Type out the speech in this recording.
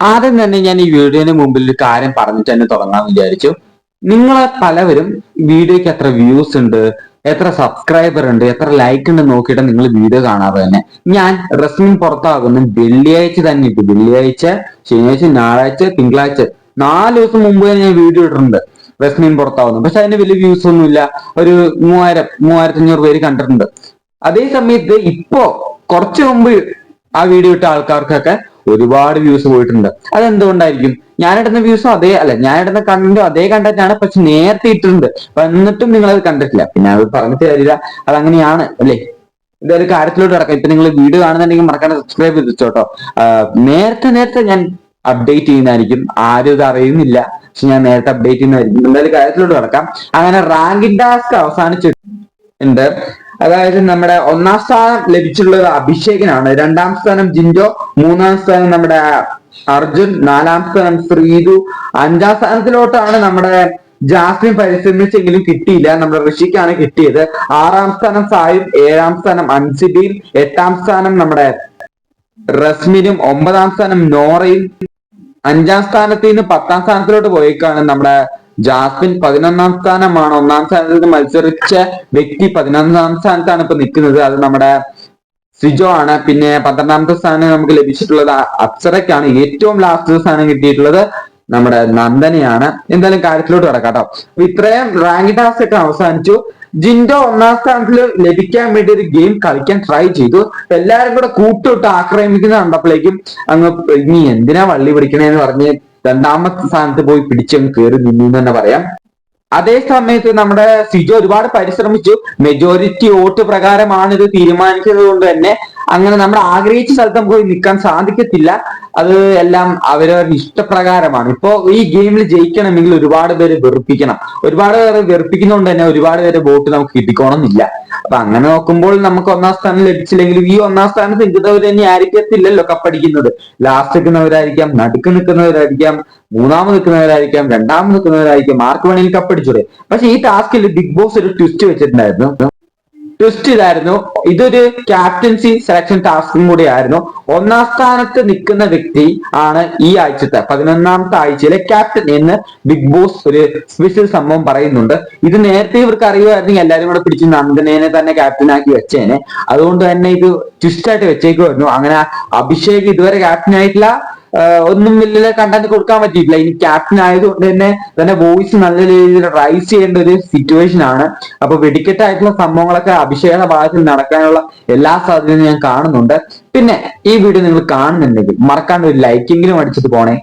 ആദ്യം തന്നെ ഞാൻ ഈ വീഡിയോന് മുമ്പിൽ ഒരു കാര്യം പറഞ്ഞിട്ട് തന്നെ തുടങ്ങാമെന്ന് വിചാരിച്ചു. നിങ്ങളെ പലവരും വീഡിയോയ്ക്ക് എത്ര വ്യൂസ് ഉണ്ട് എത്ര സബ്സ്ക്രൈബർ ഉണ്ട് എത്ര ലൈക്ക് ഉണ്ട് നോക്കിയിട്ട് നിങ്ങൾ വീഡിയോ കാണാതെ തന്നെ. ഞാൻ റസ്മിൻ പുറത്താകുന്ന. വെള്ളിയാഴ്ച തന്നെ ഇട്ടു. വെള്ളിയാഴ്ച ശനിയാഴ്ച ഞായറാഴ്ച തിങ്കളാഴ്ച. നാല് ദിവസം മുമ്പ് തന്നെ ഞാൻ വീഡിയോ ഇട്ടിട്ടുണ്ട് റെസ്മിൻ പുറത്താവുന്നു പക്ഷെ അതിന് വലിയ വ്യൂസ് ഒന്നുമില്ല. ഒരു മൂവായിരം മൂവായിരത്തി അഞ്ഞൂറ് പേര് കണ്ടിട്ടുണ്ട്. അതേ സമയത്ത് ഇപ്പോ കുറച്ച് മുമ്പ് ആ വീഡിയോ ഇട്ട ആൾക്കാർക്കൊക്കെ ഒരുപാട് വ്യൂസ് പോയിട്ടുണ്ട്. അതെന്തുകൊണ്ടായിരിക്കും? ഞാനിടുന്ന വ്യൂസും അതേ അല്ല ഞാനിടുന്ന കണ്ടന്റും അതേ കണ്ടന്റ് ആണ് പക്ഷെ നേരത്തെ ഇട്ടിട്ടുണ്ട്. അപ്പൊ എന്നിട്ടും നിങ്ങൾ അത് കണ്ടിട്ടില്ല. പിന്നെ അത് പറഞ്ഞിട്ട് കാര്യമില്ല. അത് അങ്ങനെയാണ് അല്ലേ? ഇതൊരു കാര്യത്തിലോട്ട് കിടക്കാം. ഇപ്പൊ നിങ്ങൾ വീഡിയോ കാണുന്നുണ്ടെങ്കിൽ മറക്കാണ്ട് സബ്സ്ക്രൈബ് ചെയ്ത് വെച്ചോട്ടോ. നേരത്തെ നേരത്തെ ഞാൻ അപ്ഡേറ്റ് ചെയ്യുന്നതായിരിക്കും. ആരും ഇത് അറിയുന്നില്ല. പക്ഷെ ഞാൻ നേരത്തെ അപ്ഡേറ്റ് ചെയ്യുന്നതായിരിക്കും. എന്തായാലും കാര്യത്തിലോട്ട് കിടക്കാം. അങ്ങനെ റാങ്കിൻ ടാസ്ക് അവസാനിച്ചിട്ടുണ്ട്. അതായത് നമ്മുടെ ഒന്നാം സ്ഥാനം ലഭിച്ചിട്ടുള്ളത് അഭിഷേകിനാണ്. രണ്ടാം സ്ഥാനം ജിൻഡോ മൂന്നാം സ്ഥാനം നമ്മുടെ അർജുൻ നാലാം സ്ഥാനം ശ്രീതു അഞ്ചാം സ്ഥാനത്തിലോട്ടാണ് നമ്മുടെ ജാസ്മിൻ പരിശ്രമിച്ചെങ്കിലും കിട്ടിയില്ല. നമ്മുടെ ഋഷിക്കാണ് കിട്ടിയത്. ആറാം സ്ഥാനം സായും ഏഴാം സ്ഥാനം അൻസിബിയും എട്ടാം സ്ഥാനം നമ്മുടെ റസ്മിനും ഒമ്പതാം സ്ഥാനം നോറയും അഞ്ചാം സ്ഥാനത്ത് നിന്ന് പത്താം സ്ഥാനത്തിലോട്ട് പോയിക്കാണ് നമ്മുടെ ജാസ്മിൻ പതിനൊന്നാം സ്ഥാനമാണ്. ഒന്നാം സ്ഥാനത്ത് മത്സരിച്ച വ്യക്തി പതിനൊന്നാം സ്ഥാനത്താണ് ഇപ്പൊ നിൽക്കുന്നത്. അത് നമ്മുടെ സിജോ ആണ്. പിന്നെ പന്ത്രണ്ടാമത്തെ സ്ഥാനം നമുക്ക് ലഭിച്ചിട്ടുള്ളത് അപ്സരയ്ക്കാണ്. ഏറ്റവും ലാസ്റ്റ് സ്ഥാനം കിട്ടിയിട്ടുള്ളത് നമ്മുടെ നന്ദനയാണ്. എന്തായാലും കാര്യത്തിലോട്ട് കിടക്കാം കേട്ടോ. ഇത്രയും റാങ്ക് ടാസ്ക് ഒക്കെ അവസാനിച്ചു. ജിൻഡോ ഒന്നാം സ്ഥാനത്തിൽ ലഭിക്കാൻ വേണ്ടി ഒരു ഗെയിം കളിക്കാൻ ട്രൈ ചെയ്തു. എല്ലാവരും കൂടെ കൂട്ടിട്ട് ആക്രമിക്കുന്ന കണ്ടപ്പോഴേക്കും അങ്ങ് ഇനി എന്തിനാ വള്ളി പിടിക്കണേന്ന് പറഞ്ഞ് രണ്ടാമത്തെ സ്ഥാനത്ത് പോയി പിടിച്ചങ്ങ് കയറി നിന്നു എന്ന് തന്നെ പറയാം. അതേ സമയത്ത് നമ്മുടെ സിജു ഒരുപാട് പരിശ്രമിച്ചു. മെജോറിറ്റി വോട്ട് പ്രകാരമാണ് ഇത് തീരുമാനിക്കുന്നത് കൊണ്ട് തന്നെ അങ്ങനെ നമ്മൾ ആഗ്രഹിച്ച സ്ഥലത്ത് നമുക്ക് പോയി നിൽക്കാൻ സാധിക്കത്തില്ല. അത് എല്ലാം അവരവരുടെ ഇഷ്ടപ്രകാരമാണ്. ഇപ്പോ ഈ ഗെയിമിൽ ജയിക്കണമെങ്കിൽ ഒരുപാട് പേര് വെറുപ്പിക്കണം. ഒരുപാട് പേര് വെറുപ്പിക്കുന്നതുകൊണ്ട് തന്നെ ഒരുപാട് പേര് വോട്ട് നമുക്ക് കിട്ടിക്കോണമെന്നില്ല അപ്പൊ അങ്ങനെ നോക്കുമ്പോൾ നമുക്ക് ഒന്നാം സ്ഥാനം ലഭിച്ചില്ലെങ്കിലും ഈ ഒന്നാം സ്ഥാനത്ത് നിൽക്കുന്നവർ തന്നെ ആയിരിക്കത്തില്ലല്ലോ കപ്പടിക്കുന്നത്. ലാസ്റ്റ് നിൽക്കുന്നവരായിരിക്കാം നടുക്ക് നിൽക്കുന്നവരായിരിക്കാം മൂന്നാമത് നിൽക്കുന്നവരായിരിക്കാം രണ്ടാമത് നിൽക്കുന്നവരായിരിക്കാം. ആർക്ക് വേണമെങ്കിൽ കപ്പടിച്ചൂടെ. പക്ഷെ ഈ ടാസ്കിൽ ബിഗ് ബോസ് ഒരു ട്വിസ്റ്റ് വെച്ചിട്ടുണ്ടായിരുന്നു. ട്വിസ്റ്റ് ഇതായിരുന്നു ഇതൊരു ക്യാപ്റ്റൻസി സെലക്ഷൻ ടാസ്കും കൂടിയായിരുന്നു. ഒന്നാം സ്ഥാനത്ത് നിൽക്കുന്ന വ്യക്തി ആണ് ഈ ആഴ്ചത്തെ പതിനൊന്നാമത്തെ ആഴ്ചയിലെ ക്യാപ്റ്റൻ എന്ന് ബിഗ് ബോസ് ഒരു സ്പെഷ്യൽ സംഭവം പറയുന്നുണ്ട്. ഇത് നേരത്തെ ഇവർക്ക് അറിയുമായിരുന്നെങ്കിൽ എല്ലാവരും കൂടെ പിടിച്ച് നന്ദനേനെ തന്നെ ക്യാപ്റ്റനാക്കി വെച്ചേനെ. അതുകൊണ്ട് തന്നെ ഇത് ട്വിസ്റ്റ് ആയിട്ട് വെച്ചേക്കുമായിരുന്നു. അങ്ങനെ അഭിഷേക് ഇതുവരെ ക്യാപ്റ്റൻ ആയിട്ടില്ല. ഒന്നും വലിയ കണ്ടന്റ് കൊടുക്കാൻ പറ്റിയിട്ടില്ല. ഇനി ക്യാപ്റ്റൻ ആയതുകൊണ്ട് തന്നെ തന്നെ വോയിസ് നല്ല രീതിയിൽ റൈസ് ചെയ്യേണ്ട ഒരു സിറ്റുവേഷൻ ആണ്. അപ്പൊ വെടിക്കെട്ടായിട്ടുള്ള സംഭവങ്ങളൊക്കെ അഭിഷേകയുടെ ഭാഗത്തിൽ നടക്കാനുള്ള എല്ലാ സാധ്യതയും ഞാൻ കാണുന്നുണ്ട്. പിന്നെ ഈ വീഡിയോ നിങ്ങൾ കാണുന്നുണ്ടെങ്കിൽ മറക്കാണ്ട് ഒരു ലൈക്കെങ്കിലും അടിച്ചിട്ട് പോണേ.